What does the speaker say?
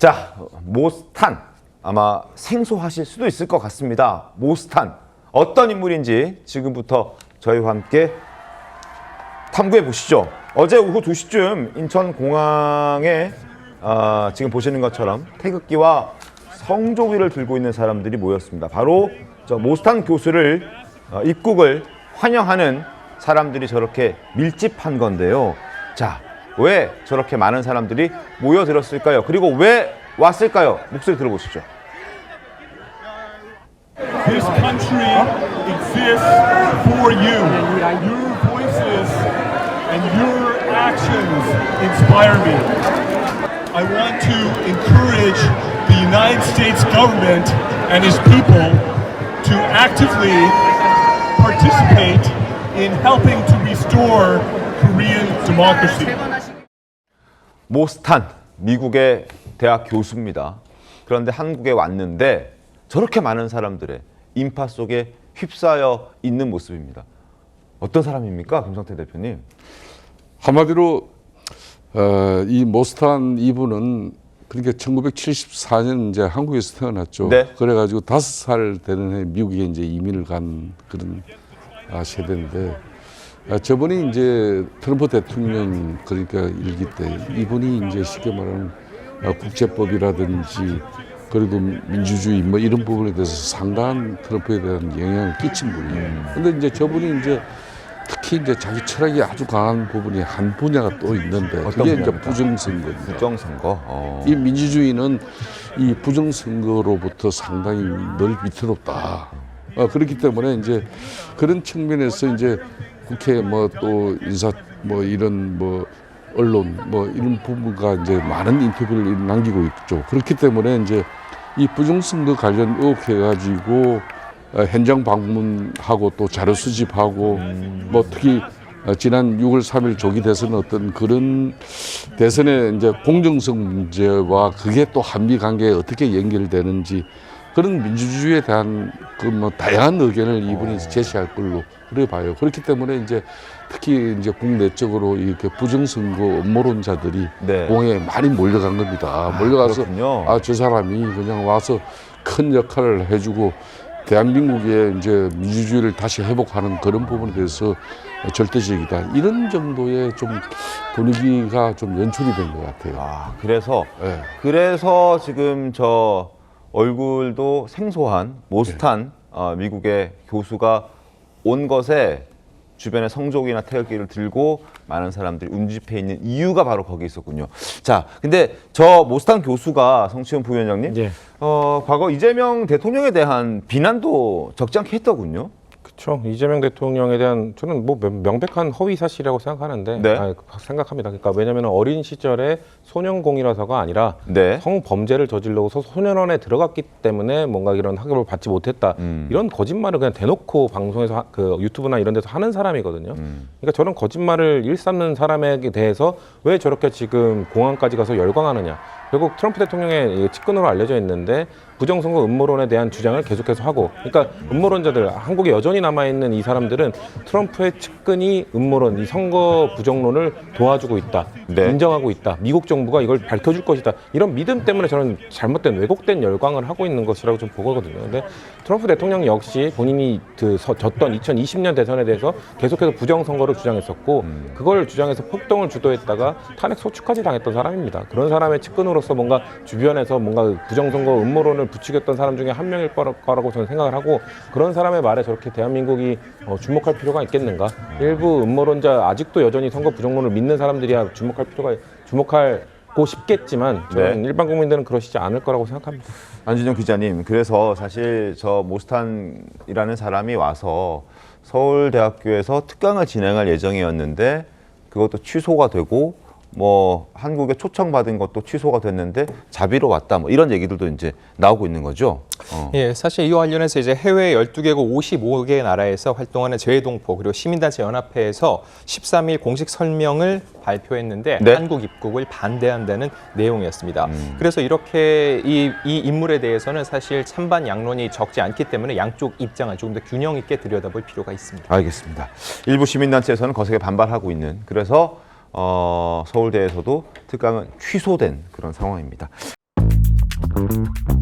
자, 모스탄 아마 생소하실 수도 있을 것 같습니다. 모스탄 어떤 인물인지 지금부터 저희와 함께 탐구해 보시죠. 어제 오후 2시쯤 인천 공항에 아, 지금 보시는 것처럼 태극기와 성조기를 들고 있는 사람들이 모였습니다. 바로 저 모스탄 교수를 어, 입국을 환영하는 사람들이 저렇게 밀집한 건데요. 자, 왜 저렇게 많은 사람들이 모여들었을까요? 그리고 왜 왔을까요? 목소리 들어보시죠. This country exists for you. Your voices and your actions inspire me. I want to encourage the United States government and its people to actively participate in helping to restore Korean democracy. 모스탄 미국의 대학 교수입니다. 그런데 한국에 왔는데 저렇게 많은 사람들의 인파 속에 휩싸여 있는 모습입니다. 어떤 사람입니까, 김성태 대표님? 한마디로 어, 이 모스탄 이분은 그러니까 1974년 이제 한국에서 태어났죠. 네. 그래가지고 다섯 살 되는 해 미국에 이제 이민을 간 그런 아, 세대인데 아, 저분이 이제 트럼프 대통령 그러니까 일기 때 이분이 이제 쉽게 말하는 아, 국제법이라든지 그리고 민주주의 뭐 이런 부분에 대해서 상당한 트럼프에 대한 영향을 끼친 분이에요. 근데 이제 저분이 이제 특히 이제 자기 철학이 아주 강한 부분이 한 분야가 또 있는데 그게 이제 분야입니까? 부정선거입니다. 부정선거. 어. 이 민주주의는 이 부정선거로부터 상당히 늘 위태롭다. 어, 그렇기 때문에 이제 그런 측면에서 이제 국회 뭐 또 인사 뭐 이런 뭐 언론 뭐 이런 부분과 이제 많은 인터뷰를 남기고 있죠. 그렇기 때문에 이제 이 부정선거 관련 의혹 해가지고 어, 현장 방문하고 또 자료 수집하고 뭐 특히 어, 지난 6월 3일 조기 대선 어떤 그런 대선의 이제 공정성 문제와 그게 또 한미 관계에 어떻게 연결되는지 그런 민주주의에 대한 그 뭐 다양한 의견을 이분이 제시할 걸로 그래 봐요. 그렇기 때문에 이제 특히 이제 국내적으로 이렇게 부정선거 음모론자들이 네. 공에 많이 몰려간 겁니다. 몰려가서 그렇군요. 아 저 사람이 그냥 와서 큰 역할을 해주고 대한민국의 이제 민주주의를 다시 회복하는 그런 부분에 대해서 절대적이다. 이런 정도의 좀 분위기가 좀 연출이 된 것 같아요. 아, 그래서 예. 그래서 지금 저 얼굴도 생소한 모스탄 어, 미국의 교수가 온 것에 주변에 성족이나 태극기를 들고 많은 사람들이 운집해 있는 이유가 바로 거기 있었군요. 자, 근데 저 모스탄 교수가 성치훈 부위원장님, 예. 어, 과거 이재명 대통령에 대한 비난도 적지 않게 했더군요. 그렇죠. 이재명 대통령에 대한 저는 뭐 명- 명백한 허위 사실이라고 생각하는데 네. 아, 생각합니다. 그러니까 왜냐하면 어린 시절에 소년공이라서가 아니라 네. 성범죄를 저질러서 소년원에 들어갔기 때문에 뭔가 이런 학업을 받지 못했다 음. 이런 거짓말을 그냥 대놓고 방송에서 하- 그 유튜브나 이런 데서 하는 사람이거든요. 음. 그러니까 저런 거짓말을 일삼는 사람에게 대해서 왜 저렇게 지금 공항까지 가서 열광하느냐. 결국 트럼프 대통령의 이 측근으로 알려져 있는데 부정선거 음모론에 대한 주장을 계속해서 하고 그러니까 음모론자들 한국에 여전히 남아있는 이 사람들은 트럼프의 측근이 음모론 이 선거 부정론을 도와주고 있다 네. 인정하고 있다 미국 정부가 이걸 밝혀줄 것이다 이런 믿음 때문에 저는 잘못된 왜곡된 열광을 하고 있는 것이라고 좀 보거든요. 근데 트럼프 대통령 역시 본인이 그 서- 졌던 2020년 대선에 대해서 계속해서 부정선거를 주장했었고 그걸 주장해서 폭동을 주도했다가 탄핵 소추까지 당했던 사람입니다. 그런 사람의 측근으로 서 뭔가 주변에서 뭔가 부정선거 음모론을 부추겼던 사람 중에 한 명일 거라- 거라고 저는 생각을 하고 그런 사람의 말에 저렇게 대한민국이 어, 주목할 필요가 있겠는가? 일부 음모론자 아직도 여전히 선거 부정론을 믿는 사람들이야 주목할 필요가 주목하고 싶겠지만 저는 네. 일반 국민들은 그러시지 않을 거라고 생각합니다. 안진영 기자님, 그래서 사실 저 모스탄이라는 사람이 와서 서울대학교에서 특강을 진행할 예정이었는데 그것도 취소가 되고 뭐 한국에 초청받은 것도 취소가 됐는데 자비로 왔다 뭐 이런 얘기들도 이제 나오고 있는 거죠. 어. 예, 사실 이와 관련해서 이제 해외 12개국 55개 나라에서 활동하는 재외동포 그리고 시민단체 연합회에서 13일 공식 설명을 발표했는데 네. 한국 입국을 반대한다는 내용이었습니다. 그래서 이렇게 이, 이 인물에 대해서는 사실 찬반 양론이 적지 않기 때문에 양쪽 입장을 조금 더 균형 있게 들여다볼 필요가 있습니다. 알겠습니다. 일부 시민단체에서는 거세게 반발하고 있는 그래서 어, 서울대에서도 특강은 취소된 그런 상황입니다. 네.